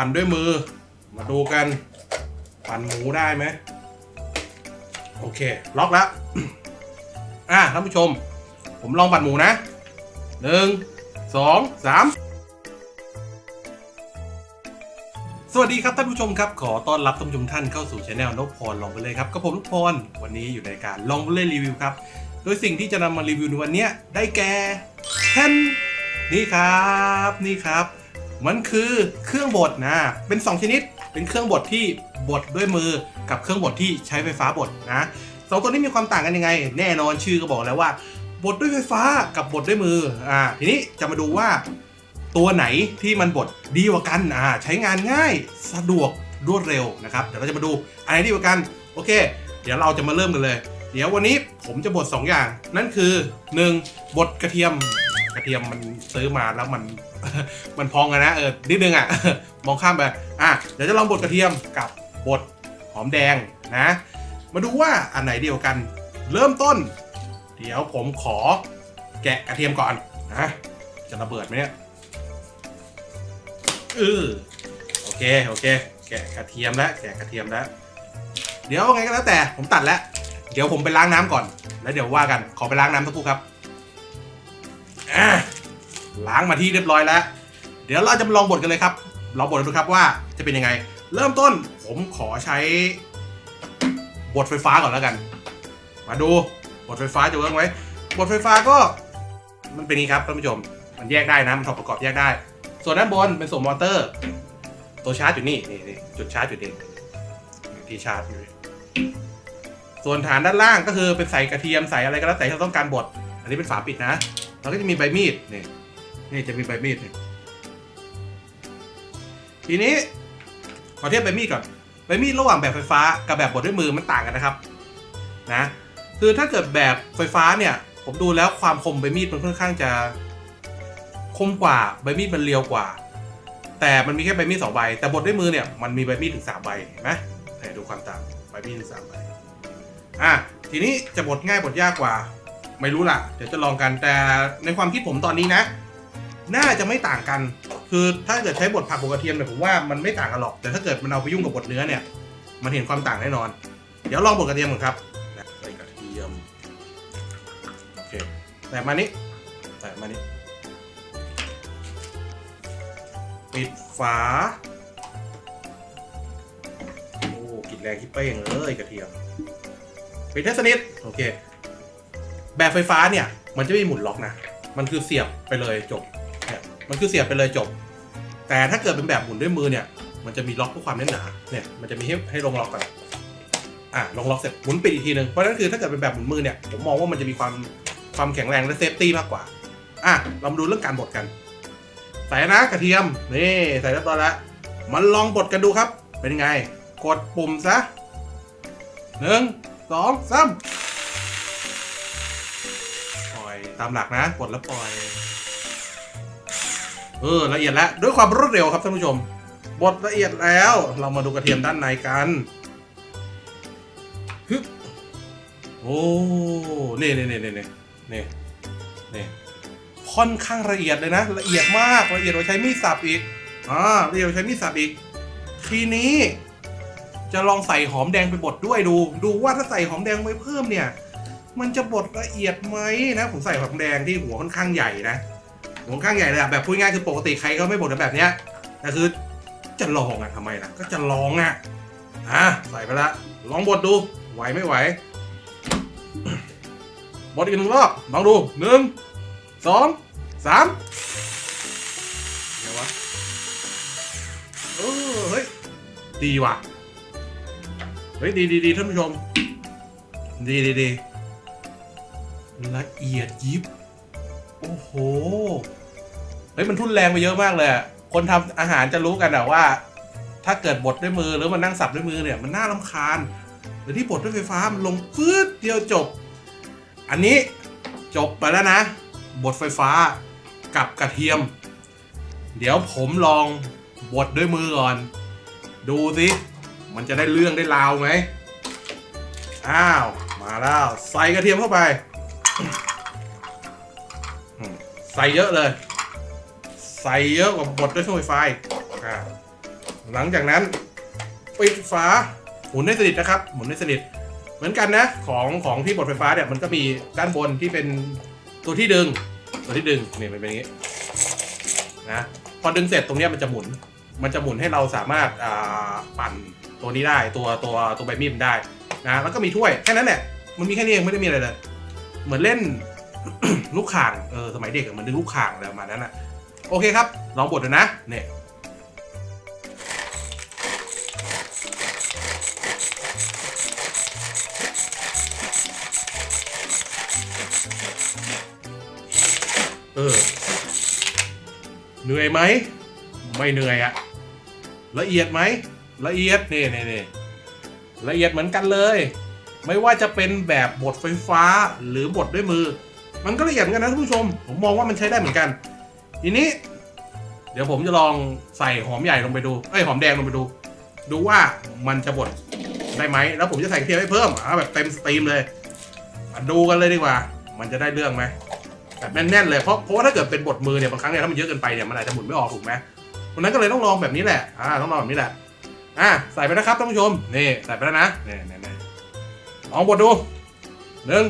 ปั่นด้วยมือ มาดูกัน ปั่นหมูได้ไหมโอเค ล็อกแล้วอะท่านผู้ชม ผมลองปั่นหมูนะหนึ่งสองสามสวัสดีครับท่านผู้ชมครับ ขอต้อนรับท่านผู้ชมท่านเข้าสู่ช anel นพพรลองไปเลยครับกับผมนพพรวันนี้อยู่ในการลองไปเลยรีวิวครับ โดยสิ่งที่จะนำมารีวิวในวันนี้ได้แก่แท่นนี่ครับ นี่ครับ มันคือเครื่องบดนะ เป็น 2 ชนิด เป็นเครื่องบดที่บดด้วยมือกับเครื่องบดที่ใช้ไฟฟ้าบดนะสองตัวนี้มีความต่างกันยังไง แน่นอนชื่อก็บอกแล้วว่าบดด้วยไฟฟ้ากับบดด้วยมืออ่าทีนี้จะมาดูว่าตัวไหนที่มันบดดีกว่ากันอ่าใช้งานง่ายสะดวกรวดเร็วนะครับเดี๋ยวเราจะมาดูอะไรดีกว่ากันโอเค เดี๋ยวเราจะมาเริ่มกันเลย เดี๋ยววันนี้ผมจะบด2อย่าง นั่นคือ 1. บดกระเทียม กระเทียมมันซื้อมาแล้วมัน มันพองอะนะเออนิดนึงอะมองข้ามไปอะเดี๋ยวจะลองบดกระเทียมกับบดหอมแดงนะ มาดูว่าอันไหนเดียวกัน เริ่มต้น เดี๋ยวผมขอแกะกระเทียมก่อนนะจะระเบิดไหมเนี่ยเออโอเคโอเค แกะกระเทียมแล้วแกะกระเทียมแล้ว เดี๋ยวไงก็แล้วแต่ผมตัดแล้ว เดี๋ยวผมไปล้างน้ำก่อน แล้วเดี๋ยวว่ากันขอไปล้างน้ำสักครู่ครับอะล้างมาที่เรียบร้อยแล้ว เดี๋ยวเราจะมาลองบดกันเลยครับเราบดดูครับว่าจะเป็นยังไง เริ่มต้นผมขอใช้บดไฟฟ้าก่อนแล้วกัน มาดูบดไฟฟ้าจะเวิร์กไหมบดไฟฟ้าก็มันเป็นนี้ครับท่านผู้ชม มันแยกได้นะ มันถอดประกอบแยกได้ ส่วนด้านบนเป็นส่วนมอเตอร์ ตัวชาร์จอยู่นี่นี่จุดชาร์จอยู่นที่ชาร์จอยู่ ส่วนฐานด้านล่างก็คือเป็นใส่กระเทียมใส่อะไรก็แล้วแต่ที่เราต้องการบด อันนี้เป็นฝาปิดนะแล้วก็จะมีใบมีดนี่นี่จะมีใบมีดนี่ทีนี้ขอเทียบใบมีดก่อนใบมีดระหว่างแบบไฟฟ้ากับแบบบดด้วยมือมันต่างกันนะครับนะคือถ้าเกิดแบบไฟฟ้าเนี่ย ผมดูแล้วความคมใบมีดมันค่อนข้างจะคมกว่าใบมีดมันเรียวกว่า แต่มันมีแค่ใบมีดสองใบ แต่บดด้วยมือเนี่ยมันมีใบมีดถึงสามใบเห็นไหมดูความต่างใบมีดถึงสามใบ อะทีนี้จะบดง่ายบดยากกว่า ไม่รู้ล่ะ เดี๋ยวจะลองกันแต่ในความคิดผมตอนนี้นะ น่าจะไม่ต่างกัน คือถ้าเกิดใช้บดผักบดกระเทียมเนี่ยผมว่ามันไม่ต่างกันหรอก แต่ถ้าเกิดมันเอาไปยุ่งกับบดเนื้อเนี่ย มันเห็นความต่างแน่นอน เดี๋ยวลองบดกระเทียมก่อนครับนะใส่กระเทียมโอเคแต่มานี้แต่มานี้ปิดฝาโอ้กลินแรงที่เป้งเลยกระเทียม ปิดให้สนิทโอเค แบบไฟฟ้าเนี่ย มันจะไม่มีหมุนล็อกนะ มันคือเสียบไปเลยจบเนี่ยมันคือเสียบไปเลยจบ แต่ถ้าเกิดเป็นแบบหมุนด้วยมือเนี่ย มันจะมีล็อกเพื่อความแน่นหนาเนี่ยมันจะมีให้ให้ลงล็อกก่อนอะลงล็อกเสร็จหมุนปิดอีกทีนึงเพราะนั้นคือถ้าเกิดเป็นแบบหมุนมือเนี่ยผมมองว่ามันจะมีความความแข็งแรงและเซฟตี้มากกว่าอะเรามาดูเรื่องการบดกัน ใส่นะกระเทียมนี่ใส่เรียบร้อยแล้วมันลองบดกันดูครับ เป็นยังไง กดปุ่มซะหนึ่ง สองสามปล่อยตามหลักนะ กดแล้วปล่อย เออละเอียดแล้วด้วยความรวดเร็วครับท่านผู้ชม บดละเอียดแล้ว เรามาดูกระเทียมด้านในกันฮึบโอ้นี่นี่นี่นี่นี่นี่นี่ค่อนข้างละเอียดเลยนะ ละเอียดมากละเอียดกว่าใช้มีดสับอีกอ่าละเอียดกว่าใช้มีดสับอีก ทีนี้ จะลองใส่หอมแดงไปบดด้วยดู ดูว่าถ้าใส่หอมแดงไปเพิ่มเนี่ย มันจะบดละเอียดไหมนะ ผมใส่หอมแดงที่หัวค่อนข้างใหญ่นะหัวค่อนข้างใหญ่เลยอะแบบพูดง่ายคือปกติใครก็ไม่บดแบบเนี้ยแต่คือจะลองอะทำไมล่ะก็จะลองอะอะใส่ไปละลองบดดูไหวไม่ไหวบดอีกหนึ่งรอบลองดูหนึ่งสองสามเดี๋ยววะเออเฮ้ยดีว่ะ เฮ้ยดีดีดีท่านผู้ชม ดีดีดีละเอียดยิบ โอ้โห เฮ้ยมันทุ่นแรงไปเยอะมากเลยอะคนทำอาหารจะรู้กันอะว่า ถ้าเกิดบดด้วยมือหรือมันนั่งสับด้วยมือเนี่ยมันน่ารำคาญแต่ที่บดด้วยไฟฟ้ามันลงฟืดเดียวจบ อันนี้จบไปแล้วนะ บดไฟฟ้ากับกระเทียม เดี๋ยวผมลองบดด้วยมือก่อน ดูสิ มันจะได้เรื่องได้ราวไหมอ้าว มาแล้วใส่กระเทียมเข้าไปใส่เยอะเลย ใส่เยอะกว่าบดด้วยเครื่องไฟฟ้าหลังจากนั้นปิดฝาหมุนให้สนิทนะครับ หมุนให้สนิท เหมือนกันนะ ของของที่บดไฟฟ้าเนี่ยมันก็มีด้านบนที่เป็นตัวที่ดึง ตัวที่ดึงนี่มันเป็นอย่างนี้นะพอดึงเสร็จตรงนี้มันจะหมุน มันจะหมุนให้เราสามารถปั่นตัวนี้ได้ตัวตัวตัวใบมีดมันได้นะแล้วก็มีถ้วยแค่นั้นแหละมันมีแค่นี้เองไม่ได้มีอะไรเลย เหมือนเล่นลูกข่างเออสมัยเด็กเหมือนดึงลูกข่างอะไรประมาณนั้นอะโอเคครับลองบดดูนะเนี่ยเออเหนื่อยไหม ไม่เหนื่อยอะ ละเอียดไหมละเอียดนี่นี่นี่ละเอียดเหมือนกันเลย ไม่ว่าจะเป็นแบบบดไฟฟ้าหรือบดด้วยมือ มันก็ละเอียดเหมือนกันนะท่านผู้ชม ผมมองว่ามันใช้ได้เหมือนกัน ทีนี้ เดี๋ยวผมจะลองใส่หอมใหญ่ลงไปดูเอ้ยหอมแดงลงไปดู ดูว่ามันจะบดได้ไหมแล้วผมจะใส่เทียมให้เพิ่มเอาแบบเต็มสตรีมเลยมาดูกันเลยดีกว่า มันจะได้เรื่องไหมแบบแน่นๆเลยเพราะเพราะว่าถ้าเกิดเป็นบดมือเนี่ยบางครั้งเนี่ยถ้ามันเยอะเกินไปเนี่ยมันอาจจะหมุนไม่ออกถูกไหม วันนั้นก็เลยต้องลองแบบนี้แหละ อ่า ต้องลองแบบนี้แหละ อ่า ใส่ไปนะครับท่านผู้ชม นี่ ใส่ไปแล้วนะ นี่นี่นี่ลองบดดูหนึ่ง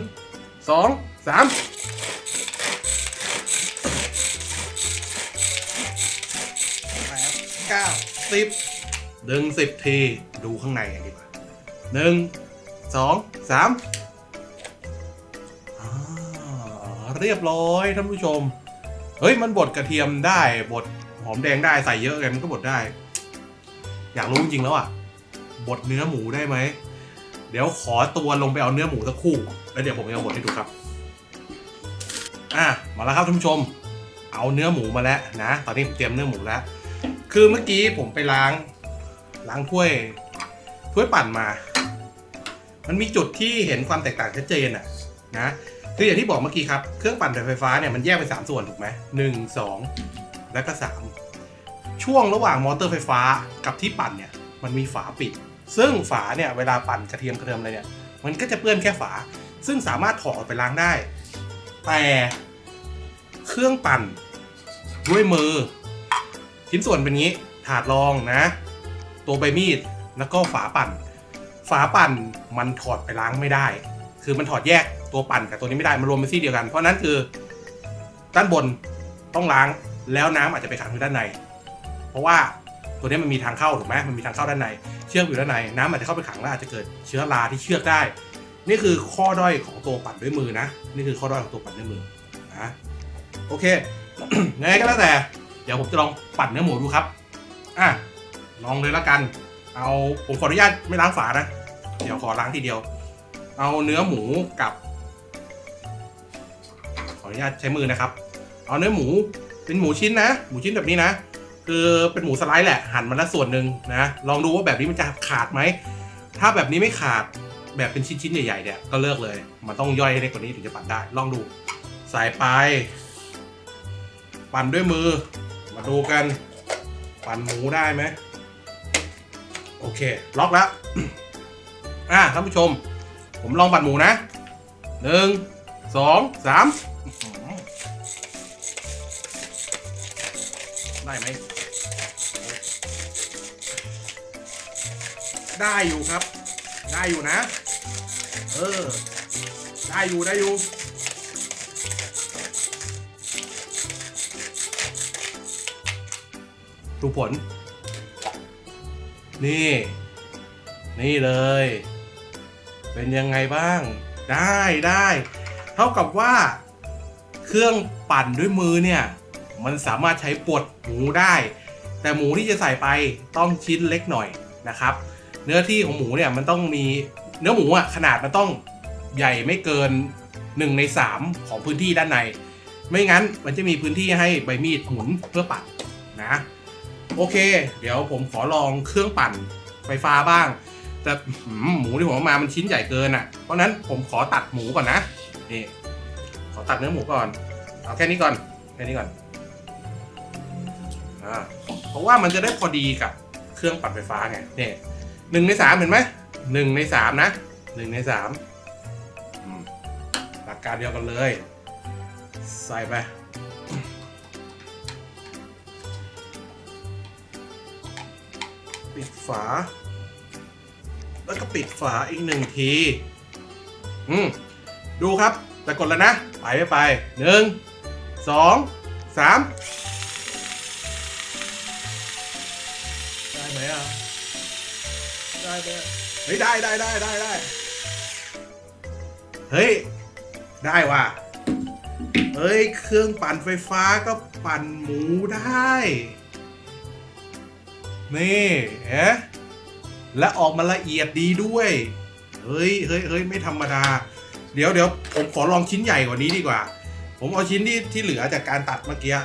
สองสามแปดเก้าสิบดึงสิบที ดูข้างในกันดีกว่าหนึ่งสองสามอ่าเรียบร้อยท่านผู้ชม เฮ้ย มันบดกระเทียมได้บดห อมแดงได้ใส่เยอะไงมันก็บดได้ อยากรู้จริงๆแล้วอะบดเนื้อหมูได้ไหม เดี๋ยวขอตัวลงไปเอาเนื้อหมูสักคู่ แล้วเดี๋ยวผมจะบดให้ดูครับ อะมาแล้วครับท่านผู้ชม เอาเนื้อหมูมาแล้วนะ ตอนนี้ผมเตรียมเนื้อหมูแล้ว คือเมื่อกี้ผมไปล้าง ล้างถ้วย ถ้วยปั่นมา มันมีจุดที่เห็นความแตกต่างชัดเจนอะนะคืออย่างที่บอกเมื่อกี้ครับ เครื่องปั่นไฟฟ้าเนี่ยมันแยกเป็นสามส่วนถูกไหมหนึ่งสอง และก็สามช่วงระหว่างมอเตอร์ไฟฟ้ากับที่ปั่นเนี่ยมันมีฝาปิด ซึ่งฝาเนี่ยเวลาปั่นกระเทียมกระเทียมอะไรเนี่ยมันก็จะเปื้อนแค่ฝา ซึ่งสามารถถอดออกไปล้างได้ แต่เครื่องปั่นด้วยมือ ชิ้นส่วนเป็นงี้ถาดรองนะ ตัวใบมีดแล้วก็ฝาปั่น ฝาปั่นมันถอดไปล้างไม่ได้ คือมันถอดแยกตัวปั่นกับตัวนี้ไม่ได้ มันรวมเป็นซี่เดียวกัน เพราะฉะนั้นคือด้านบนต้องล้าง แล้วน้ำอาจจะไปขังอยู่ด้านใน เพราะว่าตัวนี้มันมีทางเข้าถูกไหมมันมีทางเข้าด้านใน เชือกอยู่ด้านใน น้ำอาจจะเข้าไปขังแล้วอาจจะเกิดเชื้อราที่เชือกได้ นี่คือข้อด้อยของตัวปั่นด้วยมือนะ นี่คือข้อด้อยของตัวปั่นด้วยมือนะโอเคไงก็แล้วแต่ เดี๋ยวผมจะลองปั่นเนื้อหมูดูครับ อะ ลองเลยละกัน เอาผมขออนุญาตไม่ล้างฝานะ เดี๋ยวขอล้างทีเดียว เอาเนื้อหมูกับ ขออนุญาตใช้มือนะครับ เอาเนื้อหมู เป็นหมูชิ้นนะ หมูชิ้นแบบนี้นะ คือเป็นหมูสไลด์แหละ หั่นมาแล้วส่วนหนึ่งนะ ลองดูว่าแบบนี้มันจะขาดไหม ถ้าแบบนี้ไม่ขาด แบบเป็นชิ้นๆใหญ่ๆเนี่ยก็เลิกเลย มันต้องย่อยให้เล็กกว่านี้ถึงจะปั่นได้ ลองดูใส่ไป ปั่นด้วยมือ มาดูกัน ปั่นหมูได้ไหม โอเค ล็อกแล้ว อะท่านผู้ชม ผมลองปั่นหมูนะหนึ่งสองสาม ได้ไหม ได้อยู่ครับ ได้อยู่นะ เออ ได้อยู่ได้อยู่ดูผล นี่ นี่เลย เป็นยังไงบ้าง ได้ได้ เท่ากับว่า เครื่องปั่นด้วยมือเนี่ย มันสามารถใช้ปวดหมูได้ แต่หมูที่จะใส่ไปต้องชิ้นเล็กหน่อยนะครับ เนื้อที่ของหมูเนี่ยมันต้องมีเนื้อหมูอะขนาดมันต้องใหญ่ไม่เกิน 1 ใน 3 ของพื้นที่ด้านใน ไม่งั้นมันจะมีพื้นที่ให้ใบมีดหมุนเพื่อปั่นะ โอเค เดี๋ยวผมขอลองเครื่องปั่นไฟฟ้าบ้าง แต่หมูที่ผมเอามามันชิ้นใหญ่เกินอะ เพราะนั้นผมขอตัดหมูก่อนนะนี่ขอตัดเนื้อหมูก่อน เอาแค่นี้ก่อน แค่นี้ก่อน อ่าเพราะว่ามันจะได้พอดีกับเครื่องปั่นไฟฟ้าไงเนี่ยหนึ่งในสามเห็นไหมหนึ่งในสามนะหนึ่งในสามหลักการเดียวกันเลย ใส่ไปปิดฝา แล้วก็ปิดฝาอีกหนึ่งที อืม ดูครับจะกดแล้วนะ ไปไม่ไปหนึ่งสองสาม ได้ไหมอะ ได้ไหมเฮ้ยได้ได้ได้ได้ได้เฮ้ย ได้ว่ะ เฮ้ย เครื่องปั่นไฟฟ้าก็ปั่นหมูได้ นี่เอ๊ะและออกมาละเอียดดีด้วย เฮ้ยเฮ้ยเฮ้ยไม่ธรรมดา เดี๋ยวเดี๋ยวผมขอลองชิ้นใหญ่กว่านี้ดีกว่า ผมเอาชิ้นที่ที่เหลือจากการตัดเมื่อกี้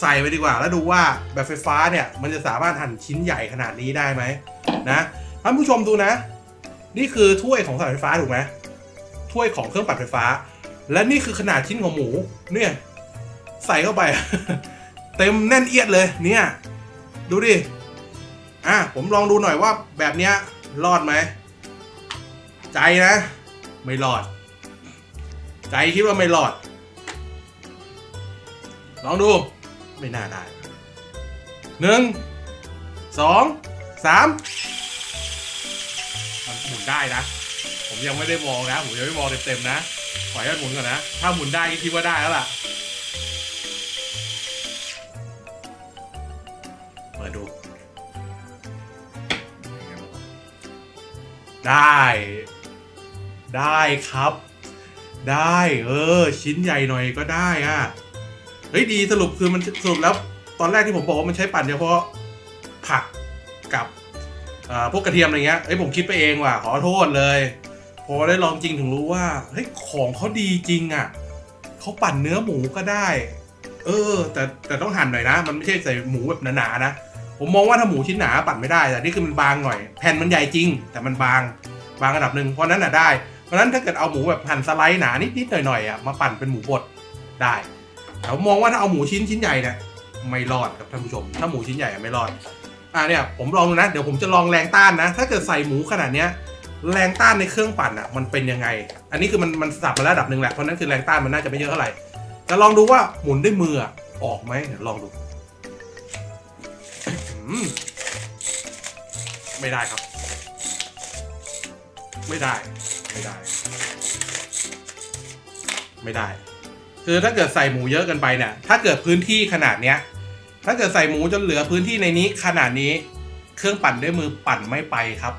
ใส่ไปดีกว่า แล้วดูว่าแบบไฟฟ้าเนี่ย มันจะสามารถหั่นชิ้นใหญ่ขนาดนี้ได้ไหมนะท่านผู้ชมดูนะ นี่คือถ้วยของสายไฟฟ้าถูกไหมถ้วยของเครื่องปั่นไฟฟ้า และนี่คือขนาดชิ้นของหมู เนี่ย ใส่เข้าไป เต็มแน่นเอียดเลย เนี่ย ดูดิอะผมลองดูหน่อยว่าแบบเนี้ยรอดไหมใจนะ ไม่รอด ใจคิดว่าไม่รอด ลองดู ไม่น่าได้หนึ่งสองสามมันหมุนได้นะ ผมยังไม่ได้มองนะ ผมยังไม่มองเต็มๆนะปล่อยให้มันหมุนก่อนนะ ถ้าหมุนได้ก็คิดว่าได้แล้วล่ะ เปิดดู ได้ ได้ครับ ได้ เออ ชิ้นใหญ่หน่อยก็ได้อะ เฮ้ยดีสรุปคือมันสรุปแล้วตอนแรกที่ผมบอกว่ามันใช้ปั่นเฉพาะผักกับพวกกระเทียมอะไรเงี้ยเฮ้ยผมคิดไปเองว่ะขอโทษเลยพอได้ลองจริงถึงรู้ว่าเฮ้ยของเขาดีจริงอะเขาปั่นเนื้อหมูก็ได้ เออ แต่แต่ต้องหั่นหน่อยนะ มันไม่ใช่ใส่หมูแบบหนาๆนะผมมองว่าถ้าหมูชิ้นหนาปั่นไม่ได้แต่นี่คือมันบางหน่อยแผ่นมันใหญ่จริง แต่มันบางบางระดับหนึ่งเพราะนั้นน่ะได้เพราะฉะนั้นถ้าเกิดเอาหมูแบบหั่นสไลด์หนานิดๆหน่อยๆอะมาปั่นเป็นหมูบดได้ แต่มองว่าถ้าเอาหมูชิ้นชิ้นใหญ่เนี่ยไม่รอดครับท่านผู้ชม ถ้าหมูชิ้นใหญ่ไม่รอดอะเนี่ยผมลองดูนะ เดี๋ยวผมจะลองแรงต้านนะ ถ้าเกิดใส่หมูขนาดเนี้ยแรงต้านในเครื่องปั่นอะมันเป็นยังไง อันนี้คือมันมันสับมาระดับหนึ่งแหละ เพราะนั้นคือแรงต้านมันน่าจะไม่เยอะเท่าไหร่จะลองดูว่าหมุนด้วยมืออออกไหมเดี๋ยวลองดูไม่ได้ครับ ไม่ได้ ไม่ได้ ไม่ได้ คือถ้าเกิดใส่หมูเยอะเกินไปเนี่ย ถ้าเกิดพื้นที่ขนาดเนี้ย ถ้าเกิดใส่หมูจนเหลือพื้นที่ในนี้ขนาดนี้ เครื่องปั่นด้วยมือปั่นไม่ไปครับ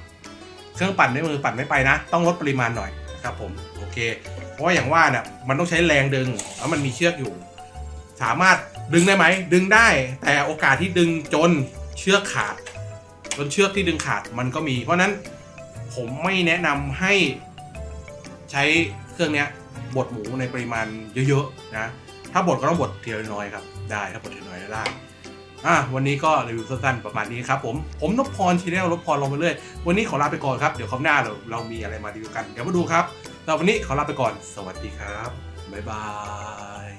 เครื่องปั่นด้วยมือปั่นไม่ไปนะ ต้องลดปริมาณหน่อยนะครับผม โอเค เพราะว่าอย่างว่าเนี่ยมันต้องใช้แรงดึง แล้วมันมีเชือกอยู่ สามารถดึงได้ไหม ดึงได้ แต่โอกาสที่ดึงจนเชือกขาด จนเชือกที่ดึงขาดมันก็มี เพราะฉะนั้นผมไม่แนะนำให้ใช้เครื่องเนี้ย บดหมูในปริมาณเยอะๆนะถ้าบดก็ต้องบดเทีละน้อยครับได้ถ้าบดเทีละน้อยได้อะวันนี้ก็รีวิวสั้นๆประมาณนี้ครับผมผมนพพรชีแนลนพพรลงไปเรื่อยวันนี้ขอลาไปก่อนครับเดี๋ยวคราวหน้าเราเรามีอะไรมารีวิวกันเดี๋ยวมาดูครับแต่วันนี้ขอลาไปก่อนสวัสดีครับบ๊ายบาย